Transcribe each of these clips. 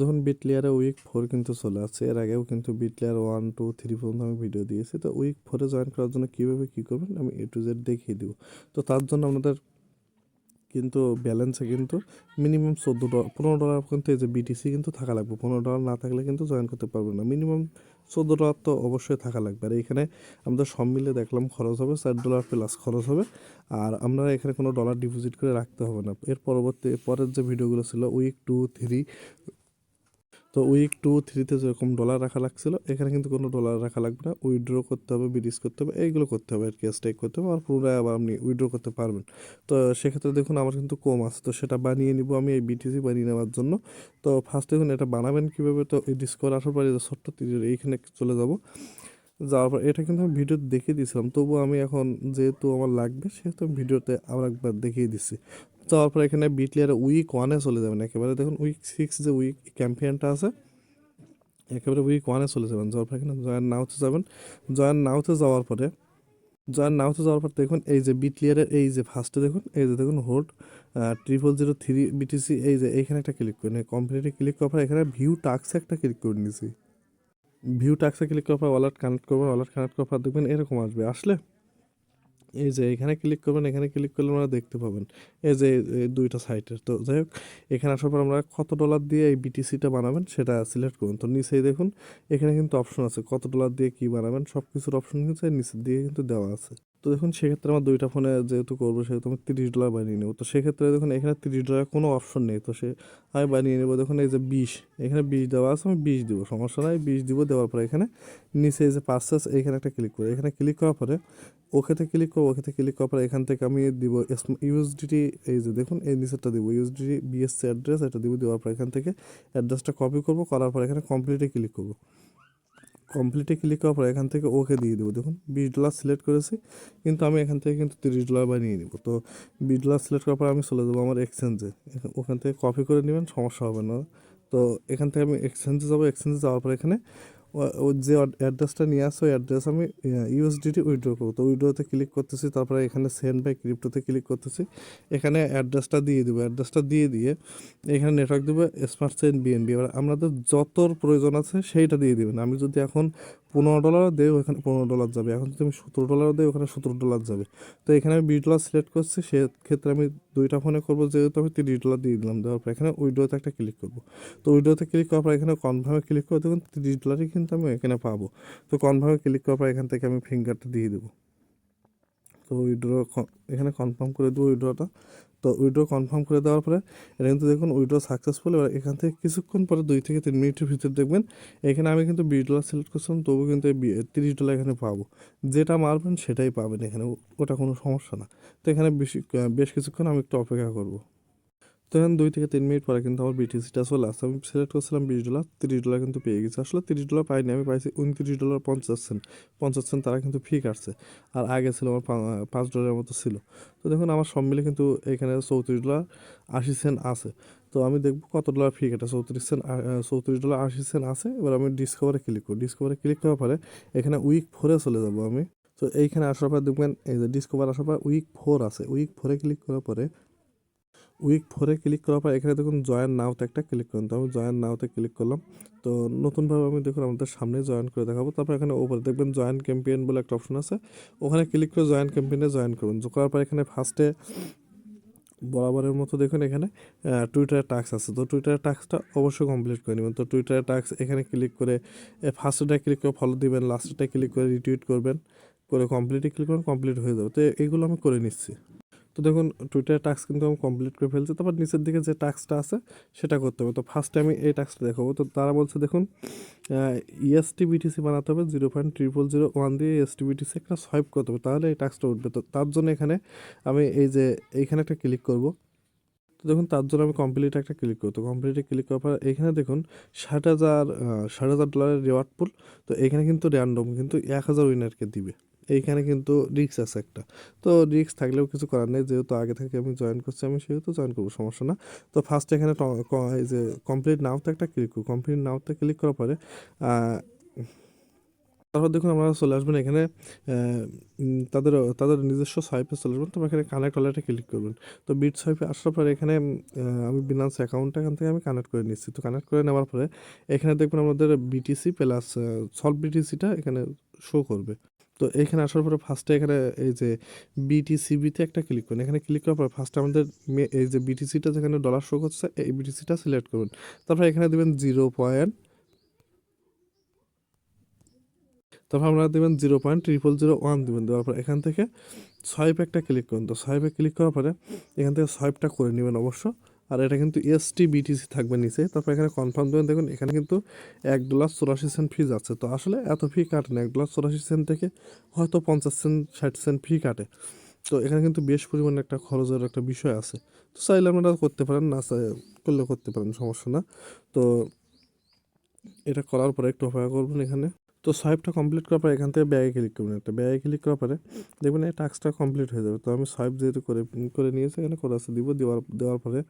দেখুন বিট লেয়ারে week four কিন্তু চলে আসছে। এর আগেও কিন্তু bit layer one two three পর্যন্ত আমি ভিডিও দিয়েছি। তো উইক ফোরে জয়েন করার জন্য কীভাবে কী করবেন, আমি এ টু জেড দেখিয়ে দেবো। তো তার জন্য আপনাদের কিন্তু ব্যালেন্সে কিন্তু মিনিমাম চোদ্দ ডলার, পনেরো ডলার কিন্তু এই যে বিটিসি কিন্তু থাকা লাগবে। পনেরো ডলার না থাকলে কিন্তু জয়েন করতে পারবেন না। মিনিমাম চোদ্দ ডলার তো অবশ্যই থাকা লাগবে। আর এখানে আমাদের সব মিলে দেখলাম খরচ হবে চার ডলার প্লাস খরচ হবে। আর আপনারা এখানে কোনো ডলার ডিপোজিট করে রাখতে হবে না। এর পরবর্তী পরের যে ভিডিওগুলো ছিল উইক টু থ্রি তো উইক টু থ্রিতে যেরকম ডলার রাখা লাগছিল, এখানে কিন্তু কোনো ডলার রাখা লাগবে না। উইড্রো করতে হবে বিডিস করতে হবে, এইগুলো করতে হবে আর কি স্টেক করতে হবে, আর পুনরায় আবার আপনি উইড্রো করতে পারবেন। তো সেক্ষেত্রে দেখুন, আমার কিন্তু কম আছে, তো সেটা বানিয়ে নিব আমি এই বিটিসি বানিয়ে নেওয়ার জন্য। তো ফার্স্ট দেখুন, এটা বানাবেন কীভাবে? তো এই ডিসকভার আসার পরে ছোট্ট তীরের এইখানে চলে যাব। যাওয়ার পর এটা কিন্তু আমি ভিডিওতে দেখিয়ে দিয়েছিলাম। তবুও আমি এখন যেহেতু আমার লাগবে, সেহেতু আমি ভিডিওতে আবার একবার দেখিয়ে দিচ্ছি। যাওয়ার পর এখানে বিটলিয়ারে উইক ওয়ানে চলে যাবেন একেবারে। দেখুন উইক সিক্স যে উইক ক্যাম্পিয়নটা আছে, একেবারে উইক ওয়ানে চলে যাবেন। যাওয়ার পর এখানে জয়েন নাওতে যাবেন। জয়েন নাওতে যাওয়ার পরে, জয়েন নাওতে যাওয়ার পর দেখুন এই যে বিটলিয়ারের এই যে ফার্স্টে দেখুন, এই যে দেখুন hold triple zero three BTC এই যে এইখানে একটা ক্লিক করে কমপ্লিটে ক্লিক করার পর এখানে ভিউ টাক্সে একটা ক্লিক করে নিয়েছি ভিউ টাক্সে ক্লিক করার পর ওয়ালেট কানেক্ট করবেন ওয়ালেট কানেক্ট করার পর দেখবেন এরকম আসবে। আসলে এই যে এখানে ক্লিক করবেন, এখানে ক্লিক করলে আমরা দেখতে পাবেন। এই যে দুইটা সাইটের তো যাই হোক, এখানে আসার পর আমরা কত ডলার দিয়ে এই বিটিসিটা বানাবেন সেটা সিলেক্ট করুন। তো নিচেই দেখুন, এখানে কিন্তু অপশন আছে কত ডলার দিয়ে কী বানাবেন সব কিছুর অপশন কিন্তু নিচে নিচের দিয়ে কিন্তু দেওয়া আছে। তো দেখুন সেক্ষেত্রে আমার দুইটা ফোনে যেহেতু করব, সেহেতু আমি তিরিশ ডলার বানিয়ে নেব। তো সেক্ষেত্রে দেখুন, এখানে তিরিশ ডলার কোনো অপশন নেই। তো সে আমি বানিয়ে নেব, দেখুন, এই যে বিশ, এখানে বিশ দেওয়া আছে, আমি বিশ দিব, সমস্যা নাই, বিশ দিব দেওয়ার পরে এখানে নিচে এই যে পার্সেস এখানে একটা ক্লিক করে। এখানে ক্লিক করার পরে ওকেতে ক্লিক করব, ওকেতে ক্লিক করার পরে এখান থেকে আমি দিব ইউএসডিটি এই যে দেখুন, এই নিচেরটা দিব ইউএসডিটি বিএসসি অ্যাড্রেস এটা দিব, দেওয়ার পর এখান থেকে অ্যাড্রেসটা কপি করব, করার পর এখানে কমপ্লিটে ক্লিক করব। কমপ্লিটে ক্লিক করার পরে এখান থেকে ওকে দিয়ে দেবো। দেখুন, বিশ ডলার সিলেক্ট করেছি, কিন্তু আমি এখান থেকে কিন্তু তিরিশ ডলার বানিয়ে নেব। তো বিশ ডলার সিলেক্ট করার পর আমি চলে যাব আমার এক্সচেঞ্জে ওখান থেকে কপি করে নেবেন, সমস্যা হবে না। তো এখান থেকে আমি এক্সচেঞ্জে যাব। এক্সচেঞ্জে যাওয়ার পরে এখানে যে অ্যাড্রেসটা নিয়ে ওই অ্যাড্রেস আমি ইউএসডিটি উইড্রো করব। তো উইড্রোতে ক্লিক করতেছি, তারপরে এখানে সেন্ড বাই ক্রিপ্টোতে ক্লিক করতেছি। এখানে অ্যাড্রেসটা দিয়ে দেবো। অ্যাড্রেসটা দিয়ে দিয়ে এখানে নেটওয়ার্ক দেবো স্মার্ট সেন্ড বিএনবি এবার আপনাদের যতর প্রয়োজন আছে, সেইটা দিয়ে দেবেন। আমি যদি এখন পনেরো ডলারও দেয় ওখানে পনেরো ডলার যাবে। এখন যদি আমি সতেরো ডলারও দেয় ওখানে সতেরো ডলার যাবে। তো এখানে আমি বিশ ডলার সিলেক্ট করছি, সেক্ষেত্রে আমি দুইটা ফোনে করব, যেহেতু আমি তিরিশ ডলার দিয়ে দিলাম। দেওয়ার পর এখানে উইডোতে একটা ক্লিক করব। তো উইডোতে ক্লিক করার পর এখানে কনফার্মে ক্লিক করে দেখুন তিরিশ ডলারই কিন্তু আমি এখানে পাবো। তো কনফার্মে ক্লিক করার পর এখান থেকে আমি ফিঙ্গারটা দিয়ে দেবো। তো উইড্রো এখানে কনফার্ম করে দেবো উইড্রোটা তো উইড্রো কনফার্ম করে দেওয়ার পরে এটা কিন্তু দেখুন উইড্রো সাকসেসফুল এবার এখান থেকে কিছুক্ষণ পরে দুই থেকে তিন মিনিটের ভিতরে দেখবেন এখানে আমি কিন্তু বিশ ডলার সিলেক্ট করছিলাম, তবু কিন্তু এই তিরিশ ডলার এখানে পাবো। যেটা মারবেন সেটাই পাবেন এখানে ওটা কোনো সমস্যা না। তো এখানে বেশি বেশ কিছুক্ষণ আমি একটু অপেক্ষা করব। তো এখন দুই থেকে তিন মিনিট পরে কিন্তু আমার বিটিসিটা চলে আসছে আমি সিলেক্ট করছিলাম বিশ ডলার তিরিশ ডলার কিন্তু পেয়ে গেছি। আসলে তিরিশ ডলার পাইনি, আমি পাইছি উনত্রিশ ডলার পঞ্চাশ সেন্ট পঞ্চাশ সেন্ট তারা কিন্তু ফি কাটছে। আর আগে ছিল আমার পাঁচ ডলারের মতো ছিল। তো দেখুন, আমার সব মিলে কিন্তু এখানে চৌত্রিশ ডলার আশি সেন্ট আছে। তো আমি দেখব কত ডলার ফি কাটা। চৌত্রিশ সেন্ট চৌত্রিশ ডলার আশি সেন্ট আছে। এবার আমি ডিসকভারে ক্লিক করি। ডিসকভারে ক্লিক করার পরে এখানে উইক ফোরে চলে যাব আমি। তো এইখানে আসার পর দেখবেন, এই যে ডিসকভার আসার পর উইক ফোর আছে। উইক ফোরে ক্লিক করার পরে উইক ফোরে ক্লিক করার পর এখানে দেখুন জয়েন নাওতে একটা ক্লিক করুন। তো আমি জয়েন নাওতে ক্লিক করলাম। তো নতুনভাবে আমি দেখুন আমাদের সামনে জয়েন করে দেখাবো। তারপর এখানে ওপরে দেখবেন জয়েন ক্যাম্পেইন বলে একটা অপশন আছে। ওখানে ক্লিক করে জয়েন ক্যাম্পেইনে জয়েন করুন। করার পর এখানে ফার্স্টে বরাবরের মতো দেখুন এখানে টুইটারের টাস্ক আছে। তো টুইটারের টাস্কটা অবশ্যই কমপ্লিট করে নেবেন। তো টুইটারের টাস্ক এখানে ক্লিক করে ফার্স্টটা ক্লিক করে ফলো দিবেন। লাস্টটা ক্লিক করে রিটুইট করবেন। করে কমপ্লিটে ক্লিক করবেন কমপ্লিট হয়ে যাবে। তো এগুলো আমি করে নিচ্ছি। তো দেখুন টুইটার টাস্ক কিন্তু আমি কমপ্লিট করে ফেলছি। তারপর নিচের দিকে যে টাস্কটা আছে, সেটা করতে হবে। তো ফার্স্টে আমি এই টাস্কটা দেখাবো। তো তারা বলছে, দেখুন ইএসটি বিটিসি বানাতে হবে zero point triple zero one দিয়ে ইএসটি বিটিসি একটা সোয়াইপ করতে হবে। তাহলে এই টাস্কটা উঠবে। তো তার জন্য এখানে আমি এই যে, এইখানে একটা ক্লিক করব। তো দেখুন, তার জন্য আমি কমপ্লিট একটা ক্লিক করতো কমপ্লিটে ক্লিক করার পর, এখানে দেখুন, ষাট হাজার ষাট হাজার ডলারের রেওয়ার্ড পুল তো এখানে কিন্তু র্যান্ডম কিন্তু এক হাজার উইনারকে দিবে। এইখানে কিন্তু রিক্স আছে একটা। তো রিক্স থাকলেও কিছু করার নেই, যেহেতু আগে থেকে আমি জয়েন করছি, আমি সেহেতু জয়েন করব, সমস্যা না। তো ফার্স্ট এখানে এই যে কমপ্লিট নাওতে একটা ক্লিক করব কমপ্লিট নাওতে ক্লিক করার পরে তারপর দেখুন আমরা চলে আসবেন এখানে তাদের তাদের নিজস্ব সাইপে চলে আসবেন তো এখানে কানেক্ট ওয়ালেটে ক্লিক করবেন। তো বিট সাইপে আসার পরে এখানে আমি বিনান্স অ্যাকাউন্টটা এখান থেকে আমি কানেক্ট করে নিচ্ছি। তো কানেক্ট করে নেওয়ার পরে এখানে দেখবেন আমাদের বিটিসি প্লাস সলভ বিটিসিটা এখানে শো করবে। তো এখানে আসার পরে ফার্স্টে এখানে এই যে বিটিসিবিতে একটা ক্লিক করুন। এখানে ক্লিক করার পর ফার্স্টে আমাদের এই যে বিটিসিটা যেখানে ডলার শো করছে এই বিটিসিটা সিলেক্ট করবেন তারপর এখানে দেবেন জিরো পয়েন্ট তারপর আপনারা দেবেন zero point triple zero one দেবেন। দেওয়ার পর এখান থেকে সোয়াইপ একটা ক্লিক করুন। তো সোয়াইপে ক্লিক করার পরে এখান থেকে সোয়াইপটা করে নেবেন অবশ্য। আর এটা কিন্তু এসটি বিটিসি থাকবে নিচে। তারপর এখানে কনফার্ম দেবেন, দেখুন এখানে কিন্তু এক ডলার চুরাশি সেন্ট ফি যাচ্ছে। তো আসলে এত ফি কাটে না, এক ডলার চুরাশি সেন্ট থেকে হয়তো পঞ্চাশ সেন্ট ষাট সেন্ট ফি কাটে। তো এখানে কিন্তু বেশ পরিমাণে একটা খরচের একটা বিষয় আছে। তো চাইলে আপনারা করতে পারেন, না করলে করতে পারেন, সমস্যা না। তো এটা করার পরে একটু অপেক্ষা করবেন এখানে। তো সোয়াইপটা কমপ্লিট করার পরে এখান থেকে ব্যাগে ক্লিক করবেন একটা। ব্যাগে ক্লিক করার পরে দেখবেন এই টাস্কটা কমপ্লিট হয়ে যাবে। তো আমি সোয়াইপ যেহেতু করে করে নিয়েছি, এখানে করে আছে, দিব, দেওয়ার দেওয়ার পরে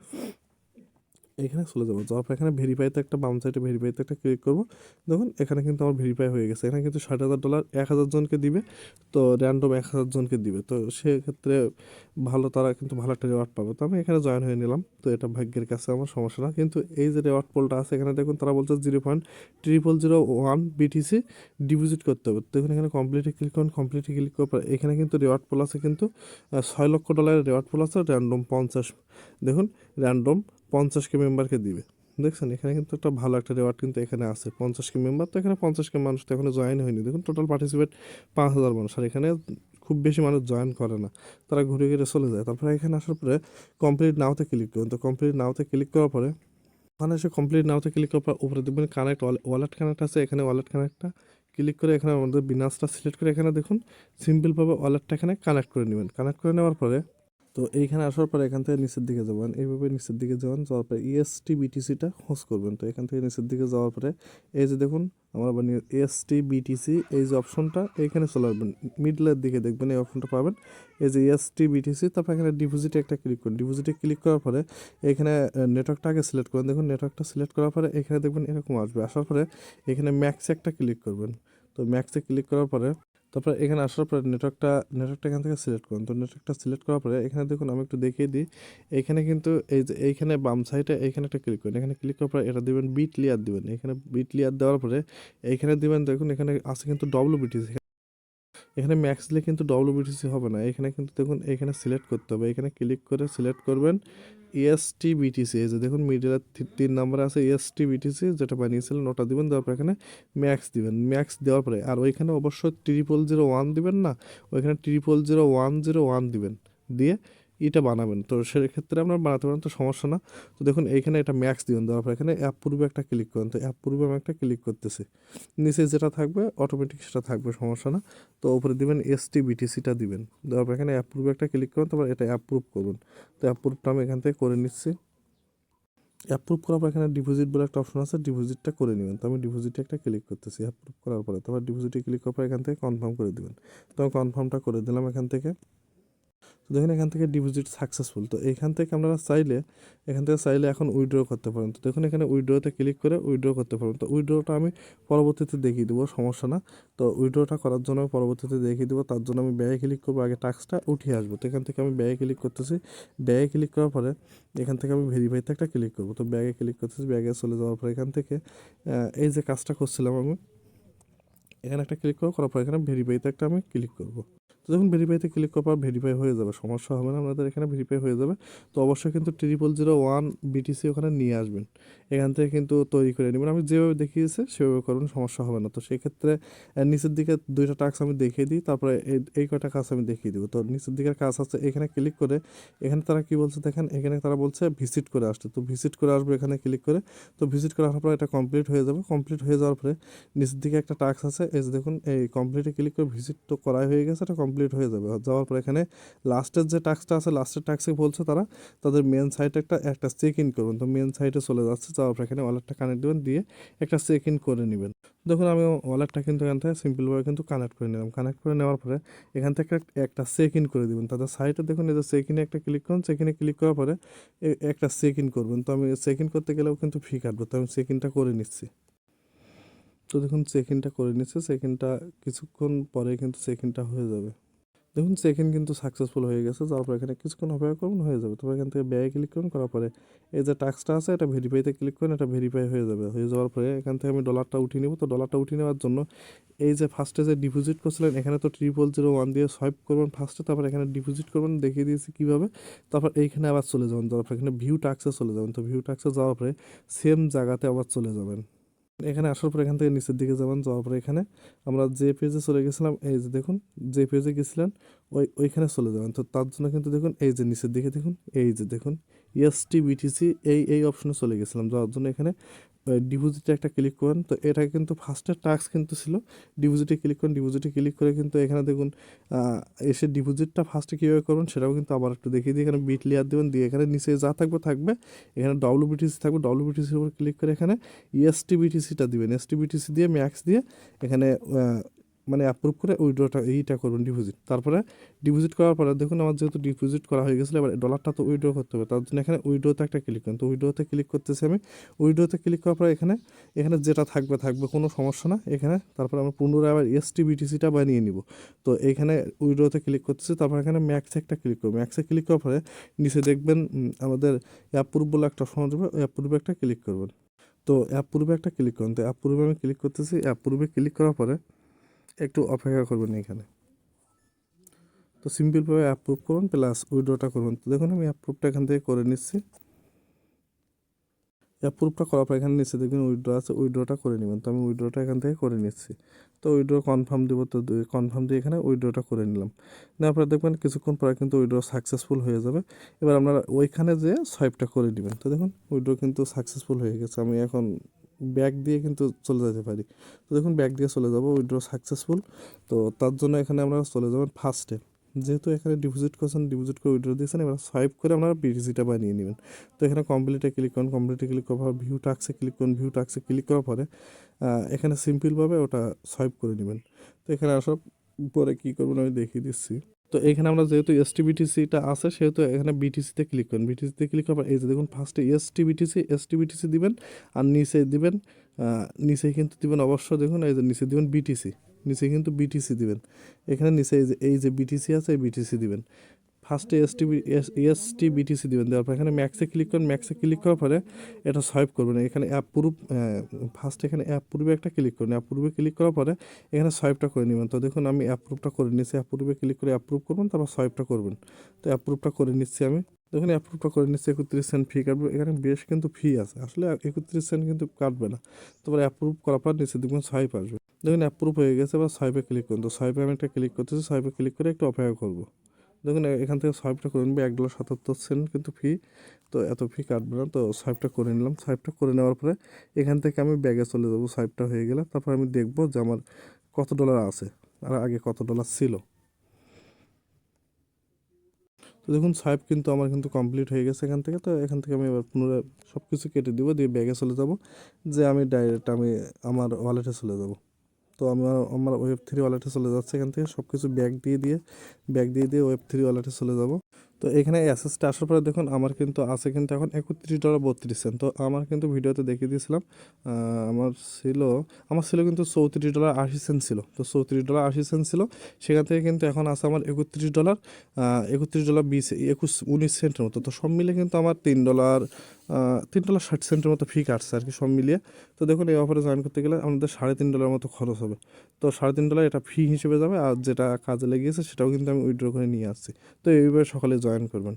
এখানে চলে যাব। যাওয়ার পর এখানে ভেরিফাইতে একটা বাম সাইডে ভেরিফাইতে একটা ক্লিক করব। দেখুন, এখানে কিন্তু আমার ভেরিফাই হয়ে গেছে। এখানে কিন্তু ষাট হাজার ডলার এক হাজার জনকে দিবে। তো র্যান্ডম এক হাজার জনকে দিবে। তো সেক্ষেত্রে ভালো, তারা কিন্তু ভালো একটা রেওয়ার্ড পাবে। তো আমি এখানে জয়েন হয়ে নিলাম। তো এটা ভাগ্যের কাছে আমার সমস্যা না। কিন্তু এই যে রেওয়ার্ড পোলটা আছে, এখানে দেখুন তারা বলছে zero point triple zero one BTC deposit করতে হবে। দেখুন, এখানে কমপ্লিটে ক্লিক করুন। কমপ্লিটে ক্লিক করার এখানে কিন্তু রেওয়ার্ড পোল আছে কিন্তু ছয় লক্ষ ডলারের রেওয়ার্ড পোল আছে। র্যান্ডম পঞ্চাশ। দেখুন র্যান্ডম পঞ্চাশকে মেম্বারকে দিবে। দেখছেন? এখানে কিন্তু একটা ভালো একটা রেওয়ার্ড কিন্তু এখানে আছে। পঞ্চাশ কে মেম্বার তো এখানে পঞ্চাশ কে মানুষ তো এখনও জয়েন হয়নি। দেখুন টোটাল পার্টিসিপেট পাঁচ হাজার মানুষ। আর এখানে খুব বেশি মানুষ জয়েন করে না। তারা ঘুরে ঘুরে চলে যায়। তারপরে এখানে আসার পরে কমপ্লিট নাওতে ক্লিক করুন। তো কমপ্লিট নাওতে ক্লিক করার পরে ওখানে এসে কমপ্লিট নাওতে ক্লিক করার পর উপরে দেখবেন কানেক্ট ওয়ালেট কানেক্ট আছে। এখানে ওয়ালেট কানেক্টটা ক্লিক করে এখানে আমাদের বিনাসটা সিলেক্ট করে এখানে দেখুন সিম্পলভাবে ওয়ালেটটা এখানে কানেক্ট করে নেবেন। কানেক্ট করে নেওয়ার পরে তো এইখানে আসার পরে এখান থেকে নিচের দিকে যাবেন। এইভাবে নিচের দিকে যাবেন, যাওয়ার পরে E ইএসটি বিটিসিটা খোঁজ করবেন। তো এখান থেকে নিচের দিকে যাওয়ার পরে এই যে দেখুন, আমরা বানিয়ে এসটি বিটিসি এই যে অপশনটা এইখানে চলে আসবেন। মিডলের দিকে দেখবেন, এই অপশনটা পাবেন। এই যে এসটি বিটিসি তারপর এখানে ডিপোজিটে একটা ক্লিক করুন। ডিপোজিটে ক্লিক করার পরে এখানে নেটওয়ার্কটা আগে সিলেক্ট করুন। দেখুন নেটওয়ার্কটা সিলেক্ট করার পরে এখানে দেখবেন এরকম আসবে। আসার পরে এখানে ম্যাক্সে একটা ক্লিক করবেন। তো ম্যাক্সে ক্লিক করার পরে তারপরে এখানে আসার পরে নেটওয়ার্কটা নেটওয়ার্কটা এখান থেকে সিলেক্ট করুন। তো নেটওয়ার্কটা সিলেক্ট করার পরে এখানে দেখুন আমি একটু দেখিয়ে দিই। এখানে কিন্তু এই যে, এইখানে বাম সাইডে এখানে একটা ক্লিক করুন। এখানে ক্লিক করার পরে এটা দেবেন বিট লেয়ার দেবেন। এখানে বিট লেয়ার দেওয়ার পরে এখানে দেবেন দেখুন এখানে আছে কিন্তু ডব্লিউ বিটিসি এখানে ম্যাক্স দিলে কিন্তু ডব্লিউবিটিসি হবে না। এখানে কিন্তু দেখুন, এখানে সিলেক্ট করতে হবে। এখানে ক্লিক করে সিলেক্ট করবেন এসটি বিটিসি এই যে দেখুন মিডিলের তিন নাম্বারে আছে এসটি বিটিসি যেটা বানিয়েছিলেন, ওটা দিবেন তারপর পর এখানে ম্যাক্স দিবেন। ম্যাক্স দেওয়ার পরে, আর ওইখানে অবশ্যই ট্রিপল জিরো ওয়ান দিবেন না? ওইখানে triple zero one zero one দিবেন। দিয়ে এটা বানাবেন। তো সেক্ষেত্রে আপনার বানাতে পারেন, তো সমস্যা না। তো দেখুন, এইখানে এটা ম্যাক্স দিবেন দেওয়ার পর এখানে অ্যাপ পূর্বে একটা ক্লিক করেন। তো অ্যাপ পূর্বে আমি একটা ক্লিক করতেছি। নিচে যেটা থাকবে অটোমেটিক সেটা থাকবে, সমস্যা না। তো উপরে দিবেন এসটি বিটিসিটা দিবেন। দেওয়ার পর এখানে অ্যাপ পূর্বে একটা ক্লিক করেন, তারপর এটা অ্যাপ্রুভ করবেন। তো অ্যাপ্রুভটা আমি এখান থেকে করে নিচ্ছি। অ্যাপ্রুভ করার পর এখানে ডিপোজিট বলে একটা অপশন আছে ডিপোজিটটা করে নেবেন। তো আমি ডিপোজিটে একটা ক্লিক করতেছি অ্যাপ্রুভ করার পরে। তারপর ডিপোজিটে ক্লিক করার পর এখান থেকে কনফার্ম করে দেবেন। তো আমি কনফার্মটা করে দিলাম এখান থেকে। তো দেখুন এখান থেকে ডিপোজিট সাকসেসফুল তো এখান থেকে আপনারা চাইলে, এখান থেকে চাইলে এখন উইড্রো করতে পারেন। তো দেখুন এখানে উইড্রোতে ক্লিক করে উইড্রো করতে পারেন। তো উইড্রোটা আমি পরবর্তীতে দেখিয়ে দেবো, সমস্যা না। তো উইড্রোটা করার জন্য পরবর্তীতে দেখিয়ে দেবো, তার জন্য আমি ব্যয়ে ক্লিক করব, আগে টাস্কটা উঠিয়ে আসব। তো এখান থেকে আমি ব্যয়ে ক্লিক করতেছি। ব্যয়ে ক্লিক করার পরে এখান থেকে আমি ভেরিফাইতে একটা ক্লিক করব। তো ব্যাগে ক্লিক করতেছি, ব্যাগে চলে যাওয়ার পরে এখান থেকে এই যে কাজটা করছিলাম আমি, এখানে একটা ক্লিক করব, করার পর এখানে ভেরিফাইতে একটা আমি ক্লিক করব। তো যখন ভেরিফাইতে ক্লিক পর ভেরিফাই হয়ে যাবে, সমস্যা হবে না, আপনাদের এখানে ভেরিফাই হয়ে যাবে। তো অবশ্যই কিন্তু ট্রিপল জিরো ওয়ান বিটিসি ওখানে নিয়ে আসবেন। এখান থেকে কিন্তু তৈরি করে নেবেন। আমি যেভাবে দেখিয়েছি, সেভাবে করবেন সমস্যা হবে না। তো সেক্ষেত্রে নিচের দিকে দুইটা টাস্ক আমি দেখিয়ে দিই, তারপরে এই এই কয়টা কাজ আমি দেখিয়ে দিব। তো নিচের দিকের কাজ আছে এখানে ক্লিক করে, এখানে তারা কি বলছে দেখেন, এখানে তারা বলছে ভিজিট করে আসতে। তো ভিজিট করে আসবে এখানে ক্লিক করে। তো ভিজিট করে আসার পর এটা কমপ্লিট হয়ে যাবে। কমপ্লিট হয়ে যাওয়ার পরে নিচের দিকে একটা টাস্ক আছে, এই দেখুন, এই কমপ্লিটে ক্লিক করে ভিজিট তো করাই হয়ে গেছে, এটা কমপ্লিট হয়ে যাবে। যাওয়ার পর এখানে লাস্টের যে টাস্কটা আছে লাস্টের টাস্কে বলছে তারা, তাদের মেন সাইটে একটা একটা চেক ইন করবেন। তো মেন সাইটে চলে যাচ্ছে, যাওয়ার পর এখানে ওয়ালেটটা কানেক্ট দেবেন, দিয়ে একটা চেক ইন করে নেবেন। দেখুন, আমি ওয়ালেটটা কিন্তু এখান থেকে সিম্পলভাবে কিন্তু কানেক্ট করে নিলাম। কানেক্ট করে নেওয়ার পরে এখান থেকে এক- একটা চেক ইন করে দেবেন। তাদের সাইটে দেখুন, এই যে চেক ইনে একটা ক্লিক করুন চেক ইনে ক্লিক করার পরে একটা চেক ইন করবেন। তো আমি চেক ইন করতে গেলেও কিন্তু ফি কাটবো। তো আমি চেক ইনটা করে নিচ্ছি। তো দেখুন ইনটা করে নিচ্ছে ইনটা কিছুক্ষণ পরে কিন্তু ইনটা হয়ে যাবে। দেখুন ইন কিন্তু সাকসেসফুল হয়ে গেছে যার পর এখানে কিছুক্ষণ অপেক্ষা করুন, হয়ে যাবে। তবে এখান থেকে ব্যয় ক্লিক করুন, করার পরে এই যে টাক্সটা আছে, এটা ভেরিফাইতে ক্লিক করুন, এটা ভেরিফাই হয়ে যাবে। হয়ে যাওয়ার পরে এখান থেকে আমি ডলারটা উঠিয়ে নেব। তো ডলারটা উঠিয়ে নেওয়ার জন্য এই যে ফার্স্টে যে ডিপোজিট করছিলেন, এখানে তো ট্রিপল জিরো ওয়ান দিয়ে সোয়াইপ করবেন ফার্স্টে তারপর এখানে ডিপোজিট করবেন, দেখিয়ে দিয়েছি কীভাবে। তারপর এইখানে আবার চলে যাবেন যাওয়ার পর এখানে ভিউ টাক্সে চলে যাবেন। তো ভিউ টাক্সে যাওয়ার পরে সেম জায়গাতে আবার চলে যাবেন। এখানে আসার পর এখান থেকে নিচের দিকে যাবেন, যাওয়ার পরে এখানে আমরা যে পেজে চলে গেছিলাম, এই যে দেখুন, যে পেজে গেছিলেন, ওই, ওইখানে চলে যাবেন। তো তার জন্য কিন্তু দেখুন, এই যে নিচের দিকে দেখুন, এই যে দেখুন ইএসটি বিটিসি এই এই অপশনে চলে গেছিলাম। যাওয়ার জন্য এখানে ডিপোজিটে একটা ক্লিক করেন। তো এটা কিন্তু ফার্স্টের টাস্ক কিন্তু ছিল। ডিপোজিটে ক্লিক করেন ডিপোজিটে ক্লিক করে কিন্তু এখানে দেখুন এসে ডিপোজিটটা ফার্স্টে কীভাবে করবেন সেটাও কিন্তু আবার একটু দেখিয়ে দিই। এখানে বিট লেয়ার দেবেন, দিয়ে এখানে নিচে যা থাকবে থাকবে। এখানে ডব্লিউ বিটিসি থাকবে। ডব্লিউ বিটিসির উপর ক্লিক করে এখানে ইএসটি বিটিসিটা দিবেন। এসটি বিটিসি দিয়ে ম্যাক্স দিয়ে এখানে মানে অ্যাপ্রুভ করে উইড্রোটা এইটা করবেন ডিপোজিট তারপরে ডিপোজিট করার পরে দেখুন আমার যেহেতু ডিপোজিট করা হয়ে গেছিল, এবার ডলারটা তো উইড্রো করতে হবে। তার জন্য এখানে উইড্রোতে একটা ক্লিক করেন। তো উইড্রোতে ক্লিক করতেছি আমি। উইড্রোতে ক্লিক করার পরে এখানে এখানে যেটা থাকবে থাকবে কোনো সমস্যা না। এখানে তারপরে আমরা পুনরায় আবার এসটি বিটিসিটা বানিয়ে নিব। তো এখানে উইড্রোতে ক্লিক করতেছি, তারপর এখানে ম্যাক্সে একটা ক্লিক করব। ম্যাক্সে ক্লিক করার পরে নিচে দেখবেন আমাদের অ্যাপ্রুভ বলে একটা আসবে, ওই অ্যাপ্রুভে একটা ক্লিক করবেন। তো অ্যাপ্রুভে একটা ক্লিক করুন। তো অ্যাপ্রুভে আমি ক্লিক করতেছি। অ্যাপ্রুভে ক্লিক করার পরে একটু অপেক্ষা করবেন এখানে। তো সিম্পলভাবে অ্যাপ্রুভ করুন প্লাস উইড্রোটা করুন। তো দেখুন, আমি অ্যাপ্রুভটা এখান থেকে করে নিচ্ছি। অ্যাপ্রুভটা করার পর এখানে নিচে দেখবেন উইড্রো আছে উইড্রোটা করে নেবেন। তো আমি উইড্রোটা এখান থেকে করে নিচ্ছি। তো উইড্রো কনফার্ম দেবো তো কনফার্ম দিয়ে এখানে উইড্রোটা করে নিলাম। পরে দেখবেন কিছুক্ষণ পরে কিন্তু উইড্রো সাকসেসফুল হয়ে যাবে। এবার আপনারা ওইখানে যে সোয়াইপটা করে নেবেন। তো দেখুন উইড্রো কিন্তু সাকসেসফুল হয়ে গেছে। আমি এখন ব্যাক দিয়ে কিন্তু চলে যেতে পারি। তো দেখুন ব্যাক দিয়ে চলে যাব উইড্রো সাকসেসফুল তো তার জন্য এখানে আপনারা চলে যাবেন ফার্স্টে যেহেতু এখানে ডিপোজিট করছেন ডিপোজিট করে উইড্রো দিয়েছেন, এবার সোয়াইপ করে আপনারা বিটিসিটা বানিয়ে নেবেন। তো এখানে কমপ্লিটে ক্লিক করুন কমপ্লিটে ক্লিক করার পর ভিউ টাক্সে ক্লিক করুন ভিউ টাক্সে ক্লিক করার পরে এখানে সিম্পলভাবে ওটা সোয়াইপ করে নেবেন। তো এখানে আসার পরে কী করবেন আমি দেখিয়ে দিচ্ছি। তো এখানে আমরা যেহেতু এসটি বিটিসিটা আছে, সেহেতু এখানে বিটিসিতে ক্লিক করুন। বিটিসিতে ক্লিক করার এই যে দেখুন ফার্স্টে এসটি বিটিসি এসটি বিটিসি দিবেন আর নিচে দিবেন নিচে কিন্তু দিবেন অবশ্য দেখুন, এই যে নিচে দিবেন বিটিসি নিচে কিন্তু বিটিসি দিবেন। এখানে নিচে এই যে এই যে বিটিসি আছে, এই বিটিসি দিবেন। ফার্স্টে এসটি এসটি বিটিসি দিবেন। দেওয়ার পর এখানে ম্যাক্সে ক্লিক করেন। ম্যাক্সে ক্লিক করার পরে এটা সোয়াইপ করবেন। এখানে অ্যাপ প্রুফ ফার্স্ট এখানে অ্যাপ প্রুফে একটা ক্লিক করুন। অ্যাপ প্রুফে ক্লিক করার পরে এখানে সোয়াইপটা করে নেবেন। তো দেখুন আমি অ্যাপ্রুভটা করে নিচ্ছি অ্যাপ্রুভে ক্লিক করে অ্যাপ্রুভ করবেন, তারপর সোয়াইপটা করবেন। তো অ্যাপ্রুভটা করে নিচ্ছি আমি। দেখুন অ্যাপ্রুভটা করে নিচ্ছি, একত্রিশ সেন্ট ফি কাটবে। এখানে বেশ কিন্তু ফি আছে। আসলে একত্রিশ সেন্ট কিন্তু কাটবে না। তারপরে অ্যাপ্রুভ করার পর নিচে দেখবেন সোয়াইপ আসবে। দেখুন অ্যাপ্রুভ হয়ে গেছে, এবার সোয়াইপে ক্লিক করুন। তো সোয়াইপে আমি একটা ক্লিক করতেছি। সোয়াইপে ক্লিক করে একটু অপেক্ষা করব। দেখুন এখান থেকে সোয়াইপটা করে নেবে, এক ডলার সাতাত্তর সেন্ট কিন্তু ফি তো এত ফি কাটবে না, তো সোয়াইপটা করে নিলাম। সোয়াইপটা করে নেওয়ার পরে এখান থেকে আমি ব্যাগে চলে যাব সোয়াইপটা হয়ে গেলে। তারপর আমি দেখব যে আমার কত ডলার আছে, আর আগে কত ডলার ছিল। তো দেখুন সোয়াইপ কিন্তু আমার কিন্তু কমপ্লিট হয়ে গেছে এখান থেকে, তো এখান থেকে আমি এবার পুনরায় সব কিছু কেটে দিব, দিয়ে ব্যাগে চলে যাব, যে আমি ডাইরেক্ট আমি আমার ওয়ালেটে চলে যাব। তো আমার আমার ওয়েব থ্রি ওয়ালেটে চলে যাচ্ছে এখান থেকে। সব কিছু ব্যাগ দিয়ে দিয়ে, ব্যাগ দিয়ে দিয়ে ওয়েব থ্রি ওয়ালেটে চলে যাব। তো এখানে অ্যাসেসটা আসার পরে দেখুন, আমার কিন্তু আছে কিন্তু এখন একত্রিশ ডলার বত্রিশ সেন্ট। তো আমার কিন্তু ভিডিওতে দেখিয়ে দিয়েছিলাম আমার ছিল আমার ছিল কিন্তু চৌত্রিশ ডলার আশি সেন্ট ছিল। তো চৌত্রিশ ডলার আশি সেন্ট ছিল। সেখান থেকে কিন্তু এখন আছে আমার একত্রিশ ডলার একত্রিশ ডলার বিশ, একুশ, উনিশ সেন্টের মতো। তো সব মিলে কিন্তু আমার তিন ডলার আহ, তিন ডলার ষাট সেন্টের মতো ফি কাটছে আর কি সব মিলিয়ে। তো দেখুন এই অফারে জয়েন করতে গেলে আমাদের সাড়ে তিন ডলার মতো খরচ হবে। তো সাড়ে তিন ডলার এটা ফি হিসেবে যাবে আর যেটা কাজে লেগেছে সেটাও কিন্তু আমি উইড্রো করে নিয়ে আসছি। তো এইভাবে সকালে জয়েন করবেন।